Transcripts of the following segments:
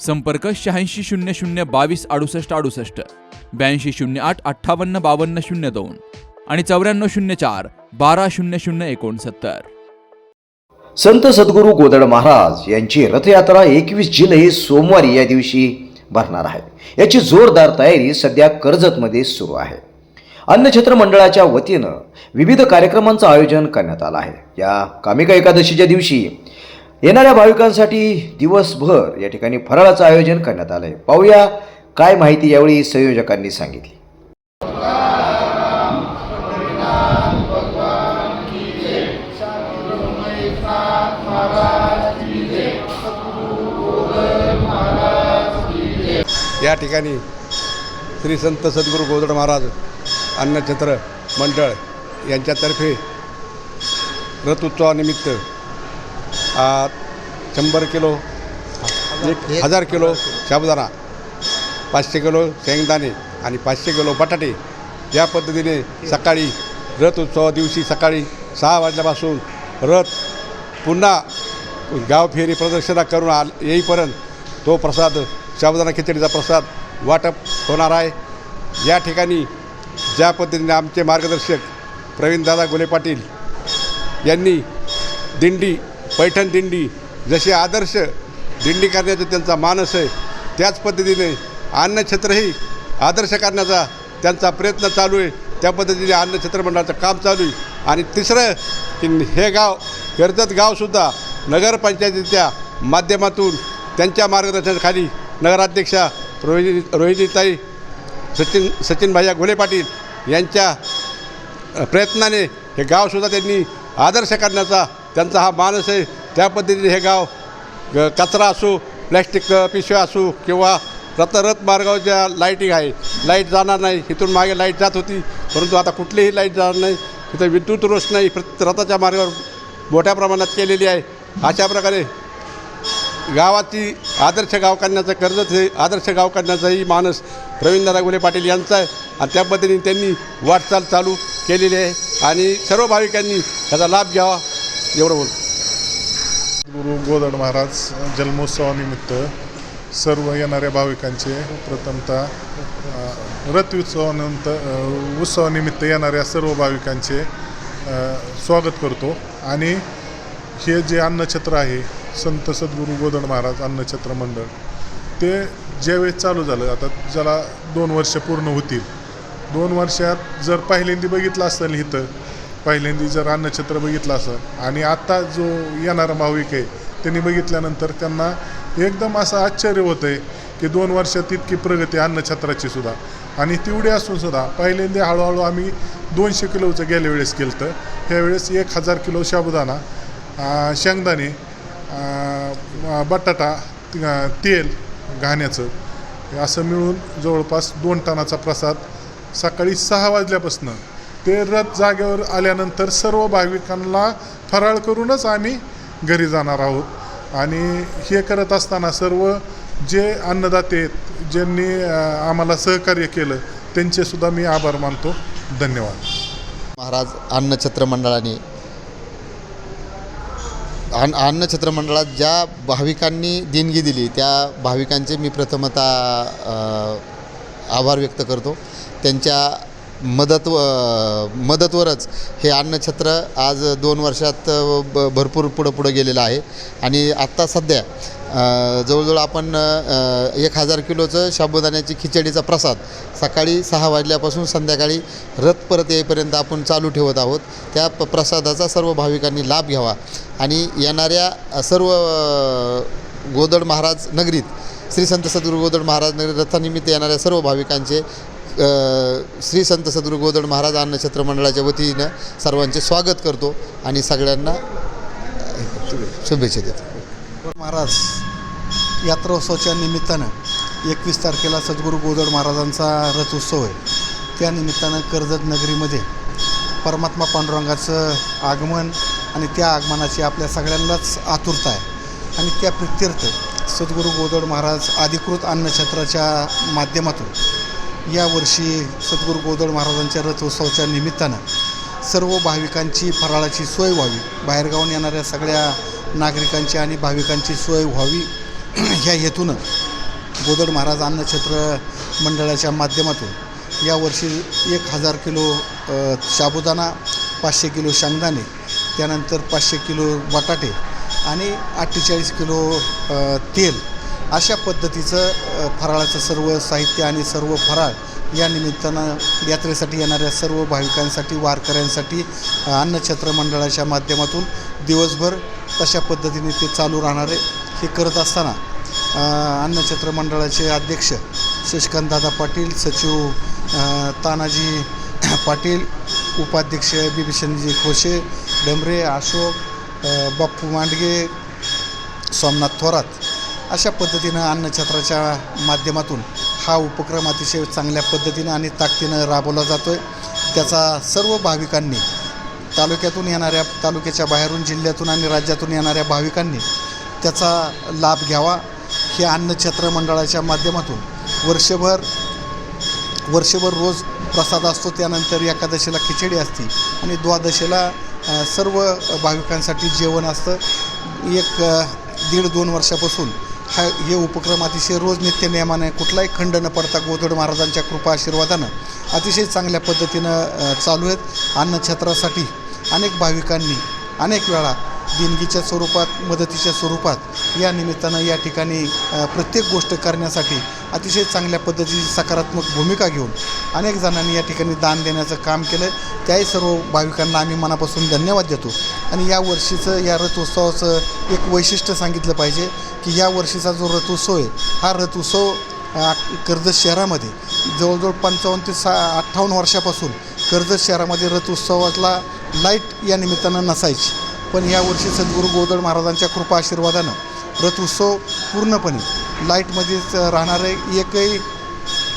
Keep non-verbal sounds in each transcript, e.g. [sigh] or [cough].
संपर्क शहाऐंशी शून्य शून्य बावीस अडुसष्ट अडुसष्ट ब्याऐंशी शून्य आठ अठ्ठावन्न बावन्न शून्य दोन आणि चौऱ्याण्णव शून्य चार बारा शून्य शून्य एकोणसत्तर. संत सद्गुरू गोदड महाराज यांची रथयात्रा एकवीस जुलै सोमवारी या दिवशी भरणार आहे. याची जोरदार तयारी सध्या कर्जतमध्ये सुरू आहे. अन्नछत्र मंडळाच्या वतीनं विविध कार्यक्रमांचं आयोजन करण्यात आलं आहे. या कामिका एकादशीच्या दिवशी येणाऱ्या भाविकांसाठी दिवसभर या ठिकाणी फराळाचं आयोजन करण्यात आलं आहे पाहूया काय माहिती यावेळी संयोजकांनी सांगितली. या ठिकाणी श्री संत सद्गुरू गोदड महाराज अन्नछत्र मंडळ यांच्यातर्फे रथोत्सवानिमित्त शंभर किलो एक हजार किलो साबुदाणा पाचशे किलो शेंगदाणे आणि पाचशे किलो बटाटे. या पद्धतीने सकाळी रथ उत्सवा दिवशी सकाळी सहा वाजल्यापासून रथ पुन्हा गावफेरी प्रदर्शना करून आल येईपर्यंत तो प्रसाद साबुदाणा खिचडीचा प्रसाद वाटप होणार आहे. या ठिकाणी ज्या पद्धतीने आमचे मार्गदर्शक प्रवीणदादा गोले पाटील यांनी दिंडी पैठण दिंडी जशी आदर्श दिंडी करण्याचा त्यांचा मानस आहे त्याच पद्धतीने अन्नछत्रही आदर्श करण्याचा त्यांचा प्रयत्न चालू आहे. त्या पद्धतीने अन्नछत्र मंडळाचं काम चालू आहे. आणि तिसरं की हे गाव कर्जत गावसुद्धा नगरपंचायतीच्या माध्यमातून त्यांच्या मार्गदर्शनाखाली नगराध्यक्षा रोहिणी रोहिणीताई सचिन सचिन भैया घोले पाटील यांच्या प्रयत्नाने हे गावसुद्धा त्यांनी आदर्श करण्याचा त्यांचा हा मानस आहे त्या पद्धतीने हे गाव कचरा असू प्लॅस्टिक पिशव्या असू किंवा रथरथ मार्गावर ज्या लाईटिंग आहे लाइट जाणार नाही. इथून मागे लाइट जात होती परंतु आता कुठलीही लाइट जाणार नाही. तिथं विद्युत रोषणाई प्रत रथाच्या मार्गावर मोठ्या प्रमाणात केलेली आहे. अशा प्रकारे गावाची आदर्श गाव करण्याचं कर्जत हे आदर्श गाव करण्याचाही मानस रवींद्र गुले पाटील यांचा आहे. आणि त्या पद्धतीने त्यांनी वाटचाल चालू केलेली आहे. आणि सर्व भाविकांनी त्याचा लाभ घ्यावा. एवढं बोल गुरु गोदड महाराज जन्मोत्सवानिमित्त सर्व येणाऱ्या भाविकांचे प्रथमतः रथ उत्सवानंतर उत्सवानिमित्त येणाऱ्या सर्व भाविकांचे स्वागत करतो. आणि हे जे अन्नछत्र आहे संत सद्गुरू गोदड महाराज अन्नछत्र मंडळ ते ज्यावेळेस चालू झालं आता ज्याला दोन वर्ष पूर्ण होतील दोन वर्षात जर पहिल्यांदा बघितलं असेल इथं पहिल्यांदा जर अन्नछत्र बघितलं असेल आणि आत्ता जो येणारा भाविक आहे त्यांनी बघितल्यानंतर त्यांना एकदम असं आश्चर्य होतं आहे की दोन वर्षात इतकी प्रगती अन्नछत्राची सुद्धा. आणि तेवढी असून सुद्धा पहिल्यांदा हळूहळू आम्ही दोनशे किलोचं गेल्या वेळेस केलं तर ह्यावेळेस एक हजार किलो साबुदाणा शेंगदाणे बटाटा तेल घाण्याचं असं मिळून जवळपास दोन टनाचा प्रसाद सकाळी सहा वाजल्यापासून ते रथ जागेवर आल्यानंतर सर्व भाविकांना फराळ करूनच आम्ही घरी जाणार आहोत. आणि हे करत असताना सर्व जे अन्नदाते आहेत ज्यांनी आम्हाला सहकार्य केलं त्यांचेसुद्धा मी आभार मानतो. धन्यवाद. महाराज अन्नछत्र मंडळाने अन्न अन्नछत्र मंडळात ज्या भाविकांनी देणगी दिली त्या भाविकांचे मी प्रथमतः आभार व्यक्त करतो. त्यांच्या मदत व मदतवरच हे अन्नछत्र आज दोन वर्षात ब भरपूर पुढं पुढं गेलेलं आहे. आणि आत्ता सध्या जवळजवळ आपण एक हजार किलोचं साबुदाण्याची खिचडीचा प्रसाद सकाळी सहा वाजल्यापासून संध्याकाळी रथ परत येईपर्यंत आपण चालू ठेवत आहोत. त्या प प्रसादाचा सर्व भाविकांनी लाभ घ्यावा. आणि येणाऱ्या सर्व गोदड महाराज नगरीत श्री संत सद्गुरू गोदड महाराज नगरी रथानिमित्त येणाऱ्या सर्व भाविकांचे श्री संत सद्गुरू गोदड महाराज अन्नछत्र मंडळाच्या वतीनं सर्वांचे स्वागत करतो आणि सगळ्यांना शुभेच्छा देतो. महाराज यात्रोत्सवाच्या निमित्तानं एकवीस तारखेला सद्गुरू गोदड महाराजांचा रथ उत्सव आहे. त्या निमित्तानं कर्जत नगरीमध्ये परमात्मा पांडुरंगाचं आगमन आणि त्या आगमनाची आपल्या सगळ्यांनाच आतुरता आहे. आणि त्या प्रित्यर्थ सद्गुरू गोदड महाराज अधिकृत अन्नछत्राच्या माध्यमातून यावर्षी सद्गुरू गोदड महाराजांच्या रथोत्सवाच्या निमित्तानं सर्व भाविकांची फराळाची सोय व्हावी. बाहेरगावून येणाऱ्या सगळ्या नागरिकांची आणि भाविकांची सोय व्हावी. [clears throat] ह्या हेतूनं गोदड महाराज अन्नछत्र मंडळाच्या माध्यमातून यावर्षी एक हजार किलो साबुदाणा पाचशे किलो शेंगदाणे त्यानंतर पाचशे किलो बटाटे आणि अठ्ठेचाळीस किलो तेल अशा पद्धतीचं फराळाचं सर्व साहित्य आणि सर्व फराळ या निमित्तानं यात्रेसाठी येणाऱ्या सर्व भाविकांसाठी वारकऱ्यांसाठी अन्नछत्र मंडळाच्या माध्यमातून दिवसभर तशा पद्धतीने ते चालू राहणार आहे. हे करत असताना अन्नछत्र मंडळाचे अध्यक्ष शशिकांतदादा पाटील सचिव तानाजी पाटील उपाध्यक्ष बिभीषणजी खोशे डमरे अशोक बाप्पू मांडगे सोमनाथ थोरात अशा पद्धतीनं अन्नछत्राच्या माध्यमातून हा उपक्रम अतिशय चांगल्या पद्धतीनं आणि ताकदीनं राबवला जातो आहे त्याचा सर्व भाविकांनी तालुक्यातून येणाऱ्या तालुक्याच्या बाहेरून जिल्ह्यातून आणि राज्यातून येणाऱ्या भाविकांनी त्याचा लाभ घ्यावा. हे अन्नछत्र मंडळाच्या माध्यमातून वर्षभर वर्षभर रोज प्रसाद असतो. त्यानंतर एकादशीला खिचडी असते आणि द्वादशीला सर्व भाविकांसाठी जेवण असतं. एक दीड दोन वर्षापासून हा हे उपक्रम अतिशय रोज नित्य नियमाने कुठलाही खंड न पडता गोधड महाराजांच्या कृपा आशीर्वादानं अतिशय चांगल्या पद्धतीनं चालू आहेत. अन्नछत्रासाठी अनेक भाविकांनी अनेक वेळा देणगीच्या स्वरूपात मदतीच्या स्वरूपात या निमित्तानं या ठिकाणी प्रत्येक गोष्ट करण्यासाठी अतिशय चांगल्या पद्धतीची सकारात्मक भूमिका घेऊन अनेक जणांनी या ठिकाणी दान देण्याचं काम केलं त्याही सर्व भाविकांना आम्ही मनापासून धन्यवाद देतो. आणि या वर्षीचं या रथोत्सवाचं एक वैशिष्ट्य सांगितलं पाहिजे की या वर्षीचा जो रथोत्सव आहे हा रथोत्सव कर्जत शहरामध्ये जवळजवळ पंचावन्न ते सा अठ्ठावन्न वर्षापासून कर्जत शहरामध्ये रथोत्सवातला लाइट या निमित्तानं नसायची. पण यावर्षी सद्गुरू गोदड महाराजांच्या कृपा आशीर्वादानं रथोत्सव पूर्णपणे लाईटमध्येच राहणार आहे एकही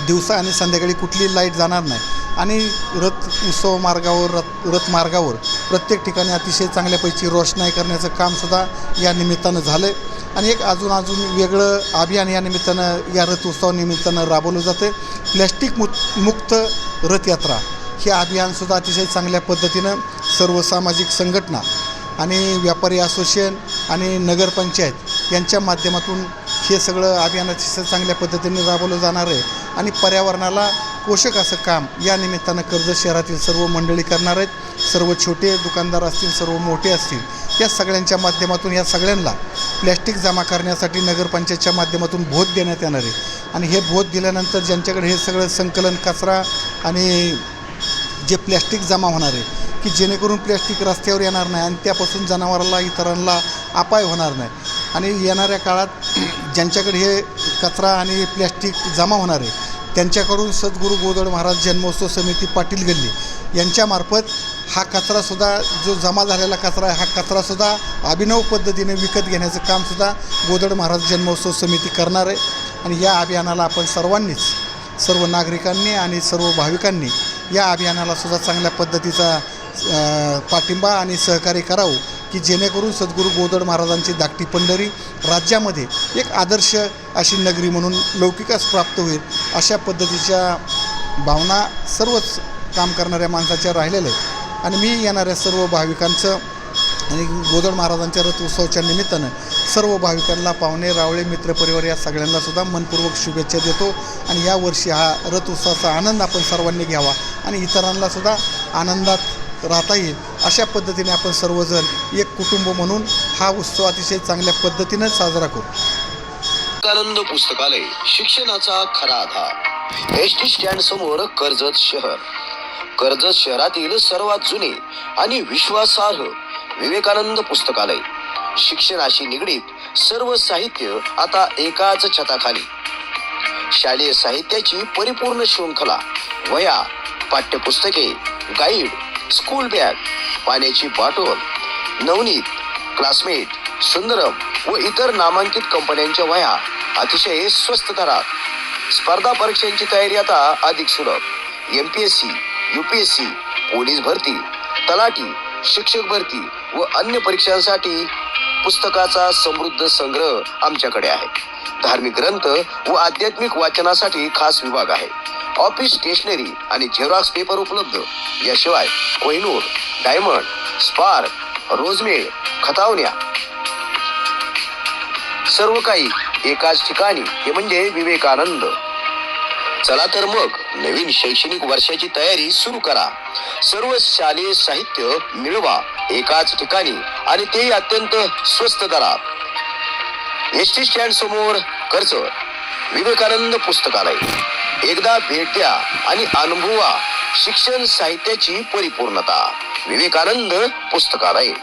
दिवसा आणि संध्याकाळी कुठली लाइट जाणार नाही. आणि रथ उत्सव मार्गावर रथ रथ मार्गावर प्रत्येक ठिकाणी अतिशय चांगल्यापैकी रोषणाई करण्याचं कामसुद्धा या निमित्तानं झालं आहे आणि एक अजून अजून वेगळं अभियान या निमित्तानं या रथ उत्सवानिमित्तानं राबवलं जातं आहे प्लॅस्टिक मु मुक्त रथयात्रा हे अभियानसुद्धा अतिशय चांगल्या पद्धतीनं सर्व सामाजिक संघटना आणि व्यापारी असोसिएशन आणि नगरपंचायत यांच्या माध्यमातून हे सगळं अभियान अतिशय चांगल्या पद्धतीने राबवलं जाणार आहे. आणि पर्यावरणाला पोषक असं काम या निमित्तानं कर्जत शहरातील सर्व मंडळी करणार आहेत. सर्व छोटे दुकानदार असतील सर्व मोठे असतील या सगळ्यांच्या माध्यमातून या सगळ्यांना प्लॅस्टिक जमा करण्यासाठी नगरपंचायतच्या माध्यमातून भोत देण्यात येणार आहे. आणि हे भोत दिल्यानंतर ज्यांच्याकडे हे सगळं संकलन कचरा आणि जे प्लॅस्टिक जमा होणार आहे की जेणेकरून प्लॅस्टिक रस्त्यावर येणार नाही आणि त्यापासून जनावराला इतरांना अपाय होणार नाही. आणि येणाऱ्या काळात ज्यांच्याकडे हे कचरा आणि प्लॅस्टिक जमा होणार आहे त्यांच्याकडून सद्गुरू गोदड महाराज जन्मोत्सव समिती पाटील गल्ली यांच्यामार्फत हा कचरासुद्धा जो जमा झालेला कचरा आहे हा कचरासुद्धा अभिनव पद्धतीने विकत घेण्याचं कामसुद्धा गोदड महाराज जन्मोत्सव समिती करणार आहे. आणि या अभियानाला आपण सर्वांनीच सर्व नागरिकांनी आणि सर्व भाविकांनी या अभियानाला सुद्धा चांगल्या पद्धतीचा पाठिंबा आणि सहकार्य करावं. की जेणेकरून सद्गुरू गोदड महाराजांची धाकटी पंढरी राज्यामध्ये एक आदर्श अशी नगरी म्हणून लौकिकास प्राप्त होईल अशा पद्धतीच्या भावना सर्वच काम करणाऱ्या माणसाच्या राहिलेल्या आहेत. आणि मी येणाऱ्या सर्व भाविकांचं आणि गोदड महाराजांच्या रथोत्सवाच्या निमित्तानं सर्व भाविकांना पाहुणे रावळे मित्रपरिवार या सगळ्यांना सुद्धा मनपूर्वक शुभेच्छा देतो. आणि यावर्षी हा रथ उत्सवाचा आनंद आपण सर्वांनी घ्यावा आणि इतरांना सुद्धा आनंदात राहता येईल. अशा पद्धतीने आपण सर्वजण एक कुटुंब म्हणून हा उत्सव अतिशय चांगल्या पद्धतीनं साजरा करू. विवेकानंद पुस्तकालय शिक्षणाचा खरा आधार. एस टी स्टँड समोर कर्जत शहर. कर्जत शहरातील सर्वात जुने आणि विश्वासार्ह विवेकानंद पुस्तकालय. शिक्षणाशी निगडीत सर्व साहित्य आता एकाच छताखाली. शालेय साहित्याची परिपूर्ण शृंखला वया पाठ्यपुस्तके गाईड स्कूल बॅग पाण्याची बॉटल नवनीत क्लासमेट सुंदरम व इतर नामांकित कंपन्यांच्या वह्या अतिशय स्वस्त दरात. स्पर्धा परीक्षांची तयारी आता अधिक सुलभ. M P S C U P S C police भरती तलाठी शिक्षक भरती व अन्य परीक्षांसाठी पुस्तकाचा समृद्ध संग्रह आमच्याकडे आहे. धार्मिक ग्रंथ व आध्यात्मिक वाचनासाठी खास विभाग आहे. ऑफिस स्टेशनरी आणि झेरॉक्स पेपर उपलब्ध. याशिवाय कोहिनूर डायमंड स्पार्क रोजमेळ खतावण्या. सर्व काही एकाच ठिकाणी. हे म्हणजे विवेकानंद. चला तर मग नवीन शैक्षणिक वर्षाची तयारी सुरू करा. सर्व शालेय साहित्य मिळवा एकाच ठिकाणी आणि तेही अत्यंत स्वस्त दरात. एस टी स्टँड समोर कर्ज विवेकानंद पुस्तकालय. एकदा भेट द्या आणि अनुभवा शिक्षण साहित्याची परिपूर्णता. विवेकानंद पुस्तकालय.